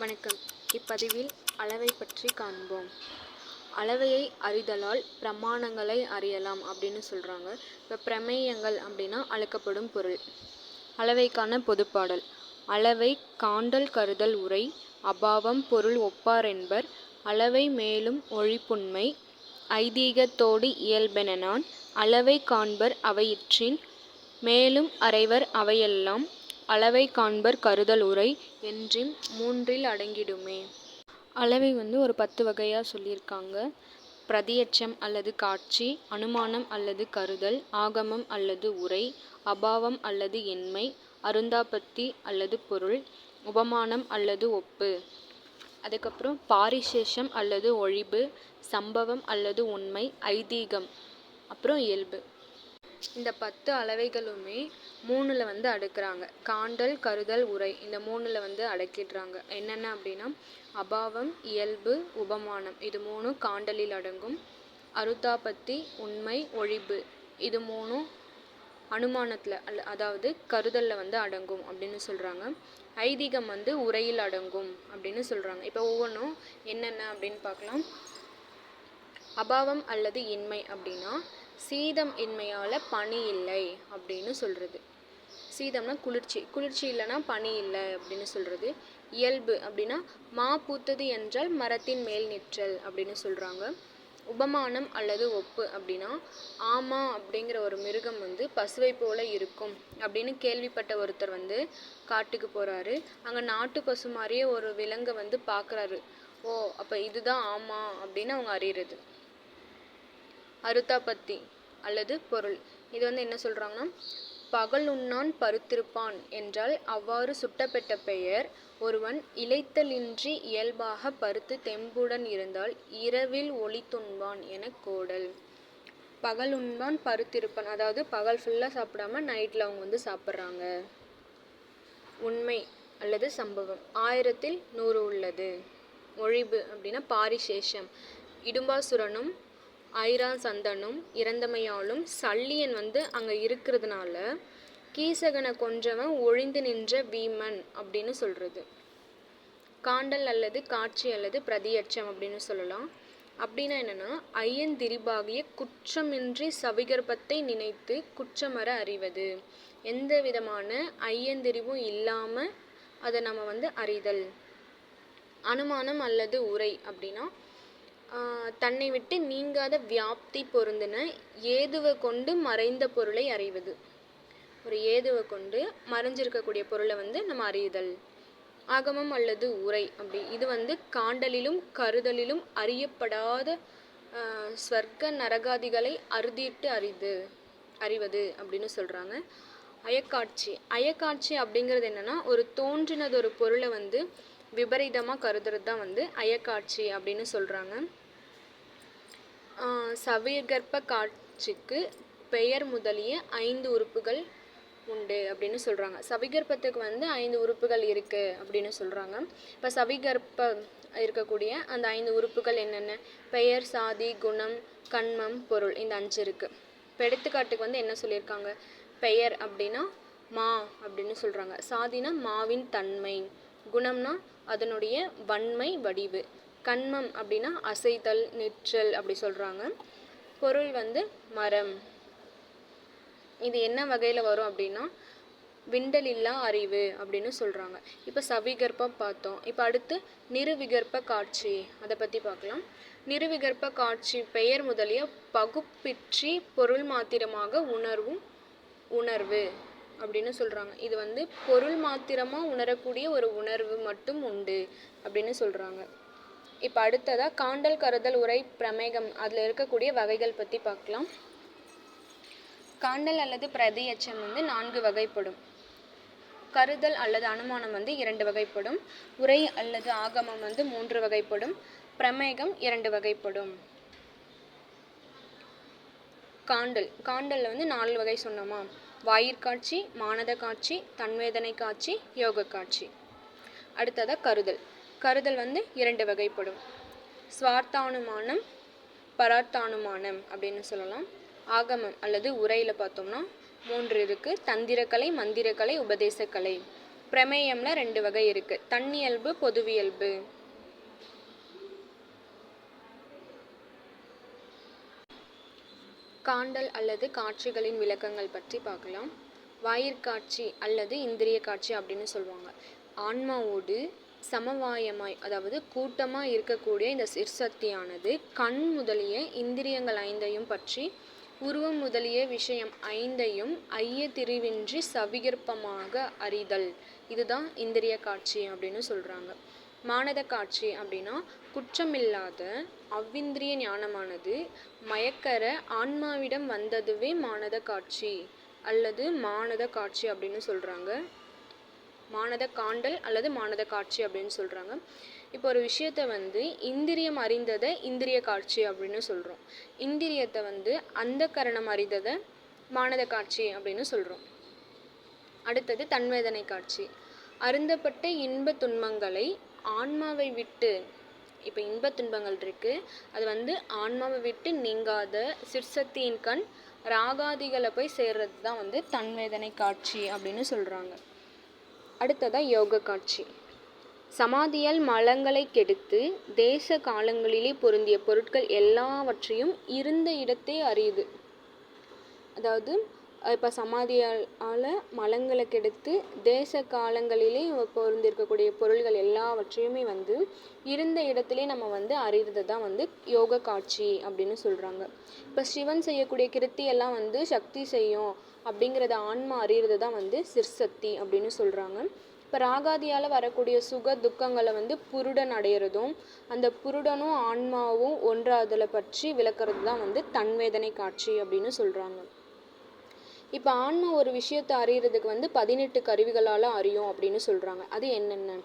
வணக்கம். இப்பதிவில் அளவை பற்றி காண்போம். அளவையை அறிதலால் பிரமாணங்களை அறியலாம் அப்படின்னு சொல்கிறாங்க இப்போ பிரமேயங்கள் அப்படின்னா அழைக்கப்படும் பொருள். அளவைக்கான பொதுப்பாடல். அளவை காண்டல் கருதல் உரை அபாவம் பொருள் ஒப்பார் என்பர் அளவை மேலும் ஒழிப்புண்மை ஐதீகத்தோடு இயல்பெனனான் அளவை காண்பர் அவையிற்றின் மேலும் அறைவர் அவையெல்லாம் அளவை காண்பர் கருதல் உரை என்றிம் மூன்றில் அடங்கிடுமே. அளவை வந்து ஒரு பத்து வகையாக சொல்லியிருக்காங்க. பிரதியட்சம் அல்லது காட்சி அனுமானம் அல்லது கருதல் ஆகமம் அல்லது உரை அபாவம் அல்லது எண்மை அருந்தாபத்தி அல்லது பொருள் உபமானம் அல்லது ஒப்பு. அதுக்கப்புறம் பாரிசேஷம் அல்லது ஒழிவு சம்பவம் அல்லது உண்மை ஐதீகம். அப்புறம் இயல்பு. இந்த பத்து அளவைகளுமே மூணில் வந்து அடுக்குறாங்க. காண்டல் கருதல் உரை. இந்த மூணில் வந்து அடக்கிடுறாங்க. என்னென்ன அப்படின்னா அபாவம் இயல்பு உபமானம். இது மூணும் காண்டலில் அடங்கும். அருத்தாபத்தி உண்மை ஒழிப்பு. இது மூணும் அனுமானத்தில் அல்ல அதாவது கருதலில் வந்து அடங்கும் அப்படின்னு சொல்கிறாங்க ஐதீகம் வந்து உரையில் அடங்கும் அப்படின்னு சொல்கிறாங்க இப்போ ஒவ்வொன்றும் என்னென்ன அப்படின்னு பார்க்கலாம். அபாவம் அல்லது இன்மை அப்படின்னா சீதம் இன்மையால் பனி இல்லை அப்படின்னு சொல்கிறது சீதம்னா குளிர்ச்சி குளிர்ச்சி இல்லைன்னா பனி இல்லை அப்படின்னு சொல்கிறது இயல்பு அப்படின்னா மா பூத்தது என்றால் மரத்தின் மேல் நிற்றல் அப்படின்னு சொல்கிறாங்க உபமானம் அல்லது ஒப்பு அப்படின்னா ஆமா அப்படிங்கிற ஒரு மிருகம் வந்து பசுவை போல இருக்கும் அப்படின்னு கேள்விப்பட்ட ஒருத்தர் வந்து காட்டுக்கு போகிறாரு அங்கே நாட்டு பசு மாதிரியே ஒரு விலங்கை வந்து பார்க்குறாரு ஓ அப்போ இதுதான் ஆமா அப்படின்னு அவங்க அறியறது. அருத்தாபத்தி அல்லது பொருள். இது வந்து என்ன சொல்கிறாங்கன்னா பகல் உண்ணான் பருத்திருப்பான் என்றால் அவ்வாறு சுட்டப்பட்ட பெயர். ஒருவன் இழைத்தலின்றி இயல்பாக பருத்து தெம்புடன் இருந்தால் இரவில் ஒளி துண்பான் என கோடல். பகல் உண்பான் பருத்திருப்பான். அதாவது பகல் ஃபுல்லாக சாப்பிடாம நைட்டில் அவங்க வந்து சாப்பிட்றாங்க. உண்மை அல்லது சம்பவம். ஆயிரத்தில் நூறு உள்ளது. ஒழிவு அப்படின்னா பாரிசேஷம். இடும்பாசுரனும் ஐரா சந்தனும் இறந்தமையாலும் சல்லியன் வந்து அங்கே இருக்கிறதுனால கீசகனை கொன்றவன் ஒழிந்து நின்ற வீமன் அப்படின்னு சொல்கிறது காண்டல் அல்லது காட்சி அல்லது பிரதியட்சம் அப்படின்னு சொல்லலாம். அப்படின்னா என்னென்னா ஐயன் திரிபாகிய குற்றமின்றி சவிகர்ப்பத்தை நினைத்து குற்றமர அறிவது. எந்த விதமான ஐயந்திரிவும் இல்லாமல் அதை நம்ம வந்து அறிதல். அனுமானம் அல்லது உரை அப்படின்னா தன்னை விட்டு நீங்காத வியாப்தி பொருந்தின ஏதுவை கொண்டு மறைந்த பொருளை அறிவது. ஒரு ஏதுவை கொண்டு மறைஞ்சிருக்கக்கூடிய பொருளை வந்து நம்ம அறியுதல் ஆகமம் அல்லது உரை அப்படி. இது வந்து காண்டலிலும் கருதலிலும் அறியப்படாத ஸ்வர்க்க நரகாதிகளை அறுதிட்டு அறிது அறிவது அப்படின்னு சொல்கிறாங்க அயக்காட்சி. அயக்காட்சி அப்படிங்கிறது என்னென்னா ஒரு தோன்றினது ஒரு பொருளை வந்து விபரீதமாக கருதுறது தான் வந்து அயக்காட்சி அப்படின்னு சொல்கிறாங்க சவிகற்ப காட்சிக்கு பெயர் முதலிய ஐந்து உறுப்புகள் உண்டு அப்படின்னு சொல்கிறாங்க சவிகர்ப்பத்துக்கு வந்து ஐந்து உறுப்புகள் இருக்குது அப்படின்னு சொல்கிறாங்க இப்போ சவிகர்ப்பம் இருக்கக்கூடிய அந்த ஐந்து உறுப்புகள் என்னென்ன? பெயர் சாதி குணம் கண்மம் பொருள் இந்த அஞ்சு இருக்குது இப்போ எடுத்துக்காட்டுக்கு வந்து என்ன சொல்லியிருக்காங்க? பெயர் அப்படின்னா மா அப்படின்னு சொல்கிறாங்க சாதினா மாவின் தன்மை. குணம்னா அதனுடைய வன்மை வடிவு. கண்மம் அப்படின்னா அசைத்தல் நிற்றல் அப்படி சொல்கிறாங்க பொருள் வந்து மரம். இது என்ன வகையில் வரும் அப்படின்னா விண்டல் இல்லா அறிவு அப்படின்னு சொல்கிறாங்க இப்போ சவிகற்பம் பார்த்தோம். இப்போ அடுத்து நிருவிகற்ப காட்சி. அதை பற்றி பார்க்கலாம். நிருவிகற்ப காட்சி பெயர் முதலிய பகுப்பிற்றி பொருள் மாத்திரமாக உணர்வும் உணர்வு. அப்படின்னு சொல்கிறாங்க இது வந்து பொருள் மாத்திரமாக உணரக்கூடிய ஒரு உணர்வு மட்டும் உண்டு அப்படின்னு சொல்கிறாங்க இப்போ அடுத்ததாக காண்டல் கருதல் உரை பிரமேகம். அதில் இருக்கக்கூடிய வகைகள் பற்றி பார்க்கலாம். காண்டல் அல்லது பிரதியச்சம் வந்து நான்கு வகைப்படும். கருதல் அல்லது அனுமானம் வந்து இரண்டு வகைப்படும். உரை அல்லது ஆகமம் வந்து மூன்று வகைப்படும். பிரமேகம் இரண்டு வகைப்படும். காண்டல். காண்டலில் வந்து நாலு வகை சொன்னோமா? வாயிற்காட்சி மானத காட்சி தன்வேதனை காட்சி யோக காட்சி. அடுத்ததாக கருதல். கருதல் வந்து இரண்டு வகைப்படும். ஸ்வார்த்தானுமானம் பரார்த்தானுமானம் அப்படின்னு சொல்லலாம். ஆகமம் அல்லது உரையில் பார்த்தோம்னா மூன்று இருக்குது தந்திரக்கலை மந்திரக்கலை உபதேசக்கலை. பிரமேயம்ல ரெண்டு வகை இருக்குது தன்னியல்பு பொதுவியல்பு. காண்டல் அல்லது காட்சிகளின் விளக்கங்கள் பற்றி பார்க்கலாம். வாயிற்காட்சி அல்லது இந்திரிய காட்சி அப்படின்னு சொல்லுவாங்க ஆன்மாவோடு சமவாயமாய் அதாவது கூட்டமாக இருக்கக்கூடிய இந்த சிற்சக்தியானது கண் முதலிய இந்திரியங்கள் ஐந்தையும் பற்றி உருவம் முதலிய விஷயம் ஐந்தையும் ஐய திரிவின்றி சவிகற்பமாக அறிதல். இதுதான் இந்திரிய காட்சி அப்படின்னு சொல்கிறாங்க மானத காட்சி அப்படின்னா குற்றமில்லாத அவ்விந்திரிய ஞானமானது மயக்கற ஆன்மாவிடம் வந்ததுவே மானத காட்சி அல்லது மானத காட்சி அப்படின்னு சொல்கிறாங்க மானத காண்டல் அல்லது மானத காட்சி அப்படின்னு சொல்கிறாங்க இப்போ ஒரு விஷயத்தை வந்து இந்திரியம் அறிந்ததை இந்திரிய காட்சி அப்படின்னு சொல்கிறோம் இந்திரியத்தை வந்து அந்த கரணம் அறிந்ததை மானத காட்சி அப்படின்னு சொல்கிறோம் அடுத்தது தன்வேதனை காட்சி. அருந்தப்பட்ட இன்ப துன்பங்களை ஆன்மாவை விட்டு இப்போ இன்ப துன்பங்கள் இருக்குது அது வந்து ஆன்மாவை விட்டு நீங்காத சிற்சக்தியின் கண் ராகாதிகளை போய் சேர்றது தான் வந்து தன்வேதனை காட்சி அப்படின்னு சொல்கிறாங்க அடுத்ததாக யோக காட்சி. சமாதியால் மலங்களை கெடுத்து தேச காலங்களிலே பொருந்திய பொருட்கள் எல்லாவற்றையும் இருந்த இடத்தே அறியுது. அதாவது இப்போ சமாதியால் மலங்களை கெடுத்து தேச காலங்களிலே பொருந்திருக்கக்கூடிய பொருள்கள் எல்லாவற்றையுமே வந்து இருந்த இடத்துலே நம்ம வந்து அறிகிறது தான் வந்து யோக காட்சி அப்படின்னு சொல்கிறாங்க இப்போ சிவன் செய்யக்கூடிய கிருத்தியெல்லாம் வந்து சக்தி செய்யும் அப்படிங்கிறத ஆன்மா அறிகிறது தான் வந்து சிற்சக்தி அப்படின்னு சொல்கிறாங்க இப்போ ராகாதியால் வரக்கூடிய சுக துக்கங்களை வந்து புருடன் அடையிறதும் அந்த புருடனும் ஆன்மாவும் ஒன்றாதலை பற்றி விளக்குறது தான் வந்து தன்வேதனை காட்சி அப்படின்னு சொல்கிறாங்க இப்போ ஆன்மா ஒரு விஷயத்தை அறியறதுக்கு வந்து பதினெட்டு கருவிகளால் அறியும் அப்படின்னு சொல்கிறாங்க அது என்னென்ன?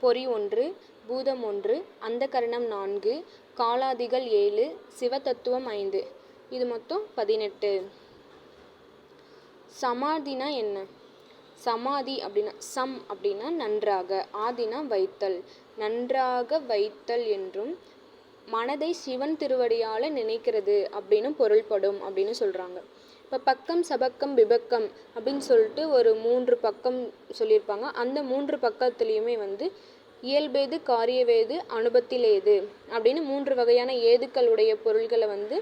பொறி ஒன்று பூதம் ஒன்று அந்த கரணம் நான்கு காலாதிகள் ஏழு சிவதத்துவம் ஐந்து. இது மொத்தம் பதினெட்டு. சமாதினா என்ன? சமாதி அப்படின்னா சம் அப்படின்னா நன்றாக ஆதினா வைத்தல். நன்றாக வைத்தல் என்றும் மனதை சிவன் திருவடியால் நினைக்கிறது அப்படின்னு பொருள்படும் அப்படின்னு சொல்கிறாங்க இப்போ பக்கம் சபக்கம் விபக்கம் அப்படின்னு சொல்லிட்டு ஒரு மூன்று பக்கம் சொல்லியிருப்பாங்க. அந்த மூன்று பக்கத்துலேயுமே வந்து இயல்பேது காரியவேது அனுபத்திலேது அப்படின்னு மூன்று வகையான ஏதுக்களுடைய பொருள்களை வந்து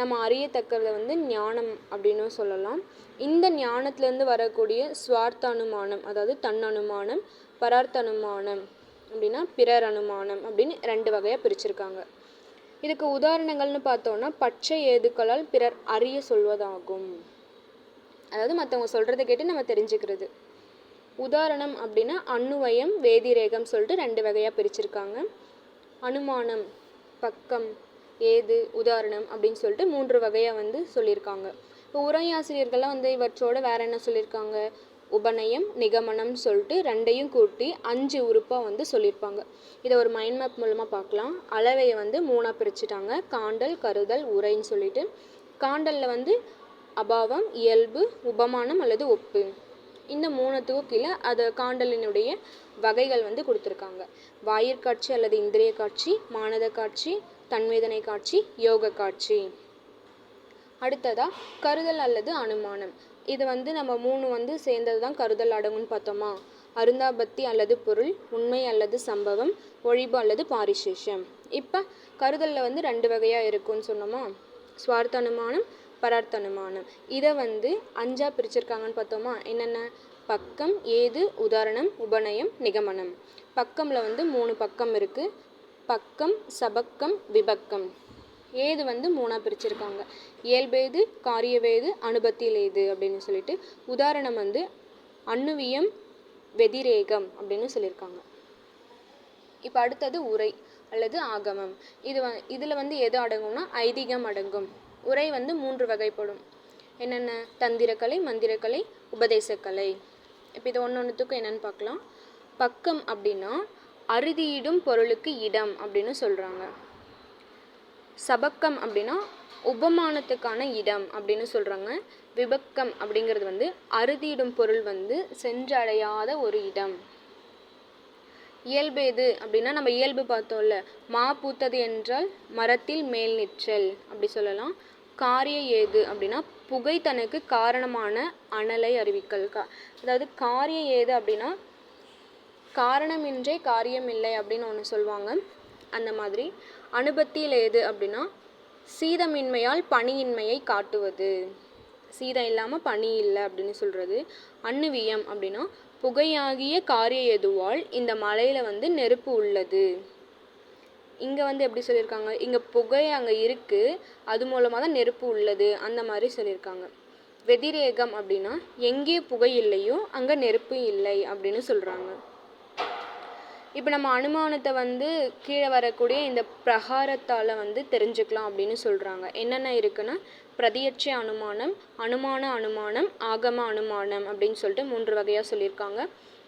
நம்ம அறியத்தக்கிறத வந்து ஞானம் அப்படின்னு சொல்லலாம். இந்த ஞானத்துலேருந்து வரக்கூடிய சுவார்த்த அனுமானம் அதாவது தன் அனுமானம் பரார்த்த அனுமானம் அப்படின்னா பிறர் அனுமானம் அப்படின்னு ரெண்டு வகையாக பிரிச்சிருக்காங்க. இதுக்கு உதாரணங்கள்னு பார்த்தோன்னா பச்சை ஏதுக்களால் பிறர் அறிய சொல்வதாகும். அதாவது மற்றவங்க சொல்கிறத கேட்டு நம்ம தெரிஞ்சுக்கிறது. உதாரணம் அப்படின்னா அணுவயம் வேதிரேகம் சொல்லிட்டு ரெண்டு வகையாக பிரிச்சிருக்காங்க. அனுமானம் பக்கம் ஏது உதாரணம் அப்படின்னு சொல்லிட்டு மூன்று வகையாக வந்து சொல்லியிருக்காங்க. இப்போ உரையாசிரியர்கள்லாம் வந்து இவற்றோட வேற என்ன சொல்லியிருக்காங்க? உபநயம் நிகமனம் சொல்லிட்டு ரெண்டையும் கூட்டி அஞ்சு உறுப்பாக வந்து சொல்லியிருப்பாங்க. இதை ஒரு மைண்ட் மேப் மூலமாக பார்க்கலாம். அளவையை வந்து மூணாக பிரிச்சுட்டாங்க. காண்டல் கருதல் உரைன்னு சொல்லிட்டு. காண்டலில் வந்து அபாவம் இயல்பு உபமானம் அல்லது ஒப்பு. இந்த மூணுத்துக்கும் கீழே அது காண்டலினுடைய வகைகள் வந்து கொடுத்துருக்காங்க. வாயிற்காட்சி அல்லது இந்திரிய காட்சி மானத காட்சி தன்வேதனை காட்சி யோக காட்சி. அடுத்ததாக கருதல் அல்லது அனுமானம். இது வந்து நம்ம மூணு வந்து சேர்ந்தது தான் கருதல் அடங்குன்னு பார்த்தோமா? அருந்தாபத்தி அல்லது பொருள் உண்மை அல்லது சம்பவம் ஒழிவு அல்லது பாரிசேஷம். இப்போ கருதலில் வந்து ரெண்டு வகையாக இருக்கும்னு சொன்னோமா? சுவார்த்த அனுமானம் பரார்த்த அனுமானம். இதை வந்து அஞ்சா பிரிச்சிருக்காங்கன்னு பார்த்தோமா? என்னென்ன? பக்கம் ஏது உதாரணம் உபநயம் நிகமனம். பக்கமில் வந்து மூணு பக்கம் இருக்குது பக்கம் சபக்கம் விபக்கம். ஏது வந்து மூணாக பிரிச்சிருக்காங்க. இயல்பேது காரியவேது அனுபத்தில் ஏது அப்படின்னு சொல்லிட்டு உதாரணம் வந்து அண்ணுவியம் வெதிரேகம் அப்படின்னு சொல்லியிருக்காங்க. இப்போ அடுத்தது உரை அல்லது ஆகமம். இது வ இதில் வந்து எது அடங்கும்னா ஐதீகம் அடங்கும். உரை வந்து மூன்று வகைப்படும். என்னென்ன? தந்திரக்கலை மந்திரக்கலை உபதேசக்கலை. இப்போ இது ஒன்று ஒன்றுத்துக்கும் என்னென்னு பார்க்கலாம். பக்கம் அப்படின்னா அறுதியிடும் பொருளுக்கு இடம் அப்படின்னு சொல்கிறாங்க சபக்கம் அப்படின்னா உபமானத்துக்கான இடம் அப்படின்னு சொல்கிறாங்க விபக்கம் அப்படிங்கிறது வந்து அறுதியிடும் பொருள் வந்து சென்றடையாத ஒரு இடம். இயல்பு எது அப்படின்னா நம்ம இயல்பு பார்த்தோம்ல. மா பூத்தது என்றால் மரத்தில் மேல் நிற்றல் அப்படி சொல்லலாம். காரிய ஏது அப்படின்னா புகை தனக்கு காரணமான அனலை அறிவிக்கல். கா அதாவது காரிய ஏது அப்படின்னா காரணமின்றே காரியம் இல்லை அப்படின்னு ஒன்று சொல்லுவாங்க. அந்த மாதிரி. அனுபத்தியில் எது அப்படின்னா சீதமின்மையால் பனியின்மையை காட்டுவது. சீதம் இல்லாமல் பனி இல்லை அப்படின்னு சொல்கிறது அண்ணுவியம் அப்படின்னா புகையாகிய காரிய எதுவால் இந்த மலையில் வந்து நெருப்பு உள்ளது. இங்கே வந்து எப்படி சொல்லியிருக்காங்க? இங்கே புகை அங்கே இருக்குது அது மூலமாக தான் நெருப்பு உள்ளது அந்த மாதிரி சொல்லியிருக்காங்க. வெதிரேகம் அப்படின்னா எங்கே புகை இல்லையோ அங்கே நெருப்பு இல்லை அப்படின்னு சொல்கிறாங்க இப்போ நம்ம அனுமானத்தை வந்து கீழே வரக்கூடிய இந்த பிரகாரத்தால் வந்து தெரிஞ்சுக்கலாம் அப்படின்னு சொல்கிறாங்க என்னென்ன இருக்குன்னா பிரதியட்ச அனுமானம் அனுமான அனுமானம் ஆகம அனுமானம் அப்படின்னு சொல்லிட்டு மூன்று வகையாக சொல்லியிருக்காங்க.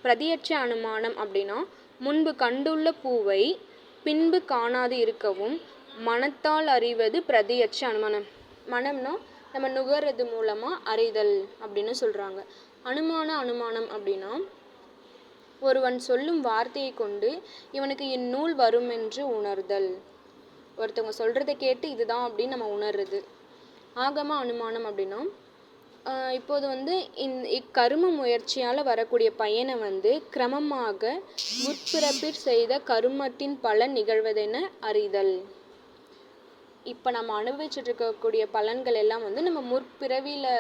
பிரதியட்ச அனுமானம் அப்படின்னா முன்பு கண்டுள்ள பூவை பின்பு காணாது இருக்கவும் மனத்தால் அறிவது பிரதியட்ச அனுமானம். மனம்னா நம்ம நுகர்றது மூலமாக அறிதல் அப்படின்னு சொல்கிறாங்க அனுமான அனுமானம் அப்படின்னா ஒருவன் சொல்லும் வார்த்தையை கொண்டு இவனுக்கு இந்நூல் வரும் என்று உணர்தல். ஒருத்தவங்க சொல்கிறத கேட்டு இதுதான் அப்படின்னு நம்ம உணர்றது. ஆகம அனுமானம் அப்படின்னா இப்போது வந்து இந் இக்கரும முயற்சியால் வரக்கூடிய பயனை வந்து கிரமமாக முற்பிறப்பிற் செய்த கருமத்தின் பலன் நிகழ்வதென அறிதல். இப்போ நம்ம அனுபவிச்சுட்டு இருக்கக்கூடிய பலன்கள் எல்லாம் வந்து நம்ம முற்பிறவியில்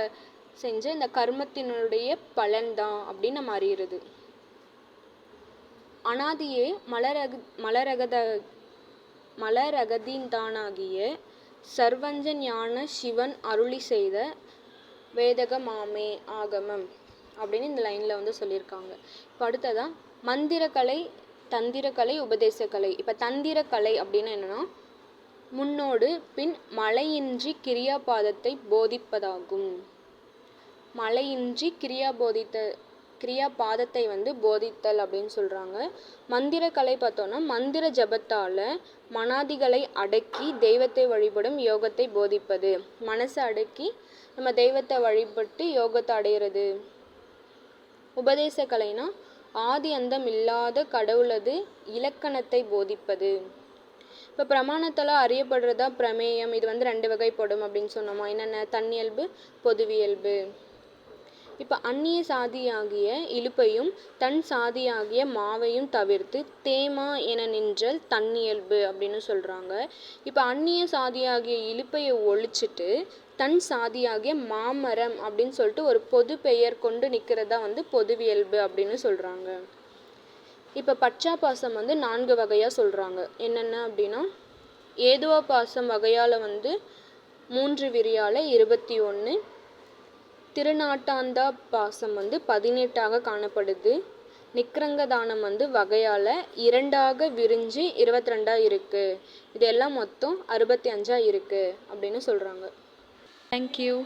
செஞ்ச இந்த கர்மத்தினுடைய பலன்தான் அப்படின்னு நம்ம அறிகிறது அனாதியே மலரக மலரகத மலரகதின்தானாகிய சர்வஞ்ச ஞான சிவன் அருளி செய்த வேதகமாமே ஆகமம் அப்படின்னு இந்த லைனில் வந்து சொல்லியிருக்காங்க. இப்போ அடுத்ததான் மந்திரக்கலை தந்திரக்கலை உபதேசக்கலை. இப்போ தந்திரக்கலை அப்படின்னு என்னென்னா முன்னோடு பின் மலையின்றி கிரியாபாதத்தை போதிப்பதாகும். மலையின்றி கிரியா போதித்த கிரியா பாதத்தை வந்து போதித்தல் அப்படின்னு சொல்கிறாங்க மந்திரக்கலை பார்த்தோன்னா மந்திர ஜபத்தால் மனாதிகளை அடக்கி தெய்வத்தை வழிபடும் யோகத்தை போதிப்பது. மனசை அடக்கி நம்ம தெய்வத்தை வழிபட்டு யோகத்தை அடையிறது. உபதேச கலைனா ஆதி அந்தம் இல்லாத கடவுளது இலக்கணத்தை போதிப்பது. இப்போ பிரமாணத்தால் அறியப்படுறதா பிரமேயம் இது வந்து ரெண்டு வகைப்படும் அப்படின்னு சொன்னோமா? என்னென்ன? தன்னியல்பு பொதுவியல்பு. இப்போ அந்நிய சாதியாகிய இலுப்பையும் தன் சாதியாகிய மாவையும் தவிர்த்து தேமா என நின்றல் தன்னியல்பு அப்படின்னு சொல்கிறாங்க இப்போ அந்நிய சாதியாகிய இலுப்பையை ஒழிச்சிட்டு தன் சாதியாகிய மாமரம் அப்படின்னு சொல்லிட்டு ஒரு பொது பெயர் கொண்டு நிற்கிறதா வந்து பொதுவியல்பு அப்படின்னு சொல்கிறாங்க இப்போ பச்சா பாசம் வந்து நான்கு வகையாக சொல்கிறாங்க என்னென்ன அப்படின்னா ஏதுவா பாசம் வகையால் வந்து மூன்று விரியால் இருபத்தி ஒன்று திருநாட்டாந்தா பாசம் வந்து பதினெட்டாக காணப்படுது. நிக்ரங்க தானம் வந்து வகையால் இரண்டாக விரிஞ்சு இருபத்தி ரெண்டாக இருக்குது இது எல்லாம் மொத்தம் அறுபத்தி அஞ்சாக இருக்குது அப்படின்னு சொல்கிறாங்க தேங்க்யூ